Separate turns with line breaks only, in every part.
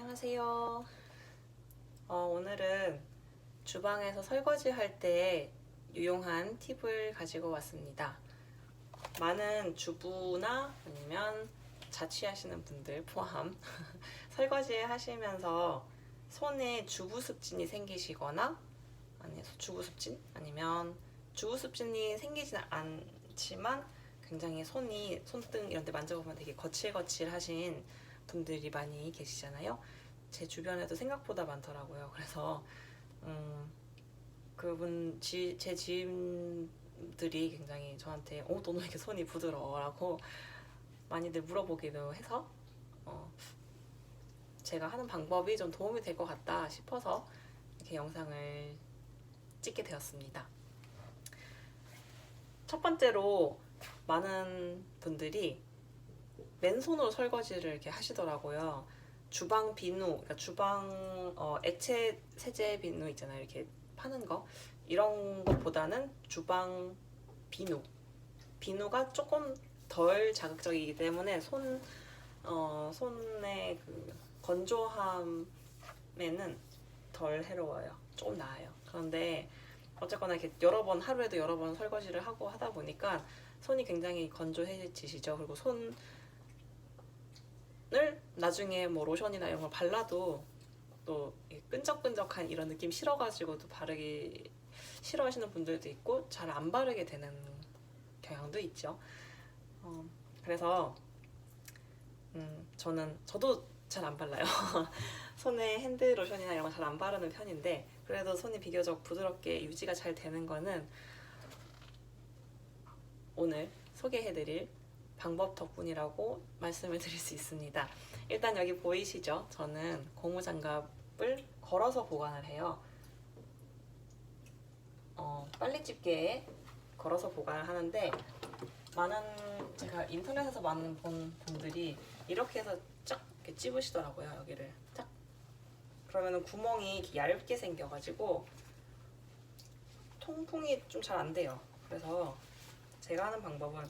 안녕하세요. 어, 오늘은 주방에서 설거지 할 때 유용한 팁을 가지고 왔습니다. 많은 주부나 아니면 자취하시는 분들 포함 설거지 하시면서 손에 주부습진이 생기시거나 아니 주부습진 아니면 주부습진이 생기지는 않지만 굉장히 손이 손등 이런 데 만져보면 되게 거칠거칠하신 분들이 많이 계시잖아요. 제 주변에도 생각보다 많더라고요. 그래서 음, 그분 지, 제 지인들이 굉장히 저한테 어 너는 왜 이렇게 손이 부드러워라고 많이들 물어보기도 해서 어, 제가 하는 방법이 좀 도움이 될 것 같다 싶어서 이렇게 영상을 찍게 되었습니다. 첫 번째로 많은 분들이 맨손으로 설거지를 이렇게 하시더라고요. 주방 비누, 그러니까 주방 어, 액체 세제 비누 있잖아요. 이렇게 파는 거 이런 것보다는 주방 비누, 비누가 조금 덜 자극적이기 때문에 손 어, 손의 그 건조함에는 덜 해로워요. 조금 나아요. 그런데 어쨌거나 이렇게 여러 번 하루에도 여러 번 설거지를 하고 하다 보니까 손이 굉장히 건조해지시죠. 그리고 손 을 나중에 뭐 로션이나 이런 걸 발라도 또 끈적끈적한 이런 느낌 싫어가지고 또 바르기 싫어하시는 분들도 있고 잘 안 바르게 되는 경향도 있죠. 어, 그래서 음, 저는 저도 잘 안 발라요. 손에 핸드 로션이나 이런 거 잘 안 바르는 편인데 그래도 손이 비교적 부드럽게 유지가 잘 되는 거는 오늘 소개해드릴 방법 덕분이라고 말씀을 드릴 수 있습니다. 일단 여기 보이시죠? 저는 고무장갑을 걸어서 보관을 해요. 어, 빨리 집게에 걸어서 보관을 하는데 많은 제가 인터넷에서 많은 본 분들이 이렇게 해서 쫙 이렇게 찝으시더라고요 여기를 쫙 그러면은 구멍이 얇게 생겨가지고 통풍이 좀 잘 안 돼요. 그래서 제가 하는 방법은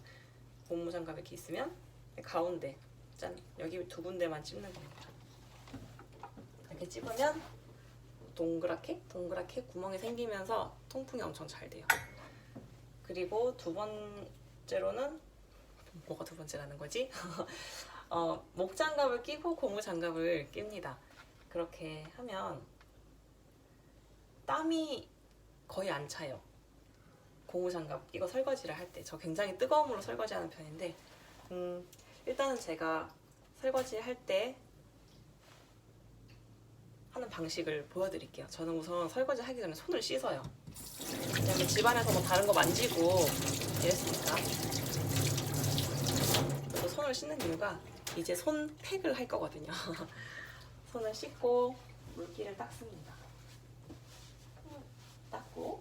고무장갑 이렇게 있으면 가운데 짠 여기 두 군데만 찝는 겁니다. 이렇게 찝으면 동그랗게 동그랗게 구멍이 생기면서 통풍이 엄청 잘 돼요. 그리고 두 번째로는 뭐가 두 번째라는 거지? 어, 목장갑을 끼고 고무장갑을 낍니다. 그렇게 하면 땀이 거의 안 차요. 고무장갑 끼고 설거지를 할 때 저 굉장히 뜨거운 물로 설거지하는 편인데 음, 일단은 제가 설거지 할 때 하는 방식을 보여드릴게요. 저는 우선 설거지 하기 전에 손을 씻어요. 왜냐면 집안에서 뭐 다른 거 만지고 이랬으니까. 그래서 손을 씻는 이유가 이제 손 팩을 할 거거든요. 손을 씻고 물기를 닦습니다. 닦고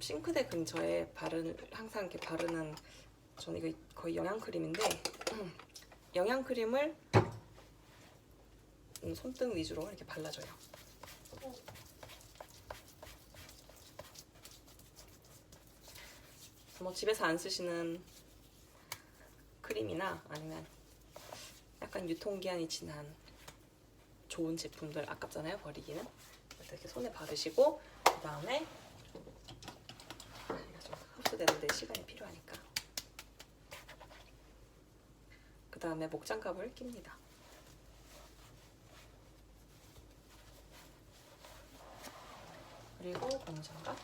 싱크대 근처에 바르는 항상 이렇게 바르는 저는 이거 거의 영양 크림인데 영양 크림을 음, 손등 위주로 이렇게 발라줘요. 뭐 집에서 안 쓰시는 크림이나 아니면 약간 유통기한이 지난 좋은 제품들 아깝잖아요 버리기는 이렇게 손에 바르시고 그 다음에 흡수되는데 시간이 필요하니까. 그 다음에 목장갑을 낍니다. 그리고 고무장갑.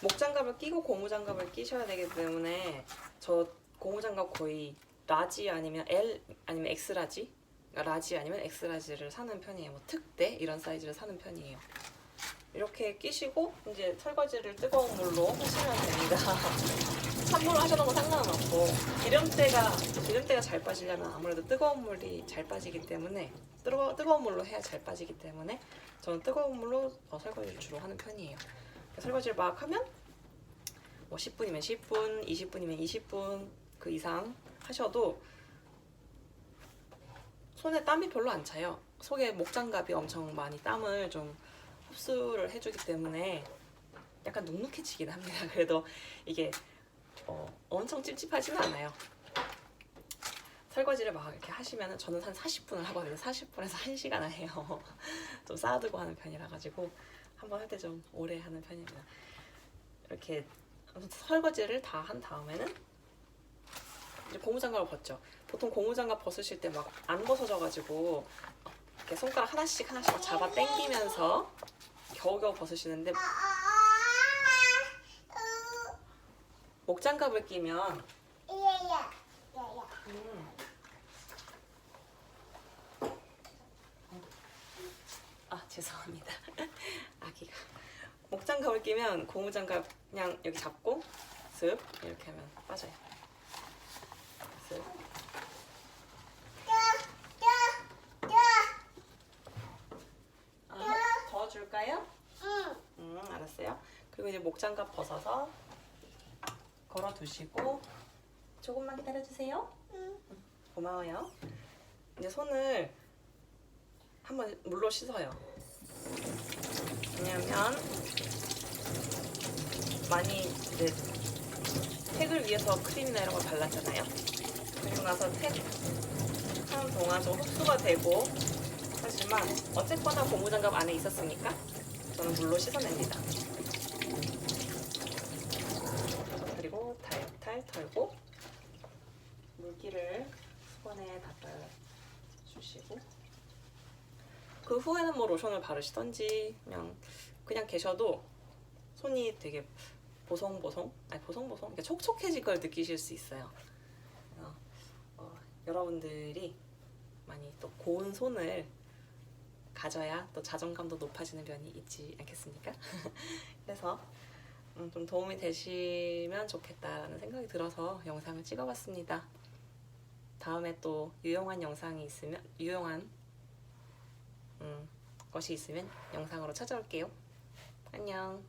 목장갑을 끼고 고무장갑을 끼셔야 되기 때문에 저 고무장갑 거의 라지 아니면 L 아니면 X라지? 그러니까 라지 아니면 X라지를 사는 편이에요. 뭐 특대? 이런 사이즈를 사는 편이에요. 이렇게 끼시고 이제 설거지를 뜨거운 물로 하시면 됩니다. 찬물로 하셔도 뭐 상관은 없고 기름때가 기름때가 잘 빠지려면 아무래도 뜨거운 물이 잘 빠지기 때문에 뜨거, 뜨거운 물로 해야 잘 빠지기 때문에 저는 뜨거운 물로 어, 설거지를 주로 하는 편이에요. 설거지를 막 하면 뭐 10분이면 10분, 20분이면 20분 그 이상 하셔도 손에 땀이 별로 안 차요. 속에 목장갑이 엄청 많이 땀을 좀 흡수를 해주기 때문에 약간 눅눅해지긴 합니다. 그래도 이게 어, 엄청 찝찝하지는 않아요. 설거지를 막 이렇게 하시면 저는 한 40분을 하거든요. 40분에서 1시간을 해요. 좀 쌓아두고 하는 편이라 가지고 한 번 할 때 좀 오래 하는 편입니다. 이렇게 설거지를 다 한 다음에는 이제 고무장갑을 벗죠. 보통 고무장갑 벗으실 때 막 안 벗어져 가지고 이렇게 손가락 하나씩 하나씩 막 잡아 당기면서 겨우겨우 벗으시는데 목장갑을 끼면 음. 아 죄송합니다. 아기가 목장갑을 끼면 고무장갑 그냥 여기 잡고 쓱 이렇게 하면 빠져요. 쓱. 아, 더 줄까요? 음 알았어요. 그리고 이제 목장갑 벗어서 걸어 두시고 조금만 기다려 주세요. 고마워요. 이제 손을 한번 물로 씻어요. 왜냐면 많이 이제 택을 위해서 크림이나 이런 걸 발랐잖아요. 그리고 나서 택 하는 동안 좀 흡수가 되고 하지만 어쨌거나 고무장갑 안에 있었으니까 저는 물로 씻어냅니다. 그리고 탈탈 털고 물기를 수건에 다 빼주시고 그 후에는 뭐 로션을 바르시던지 그냥 그냥 계셔도 손이 되게 보송보송 아니 보송보송 이렇게 촉촉해질 걸 느끼실 수 있어요. 그래서 어, 여러분들이 많이 또 고운 손을 가져야 또 자존감도 높아지는 면이 있지 않겠습니까? 그래서 음, 좀 도움이 되시면 좋겠다라는 생각이 들어서 영상을 찍어봤습니다. 다음에 또 유용한 영상이 있으면 유용한 음, 것이 있으면 영상으로 찾아올게요. 안녕.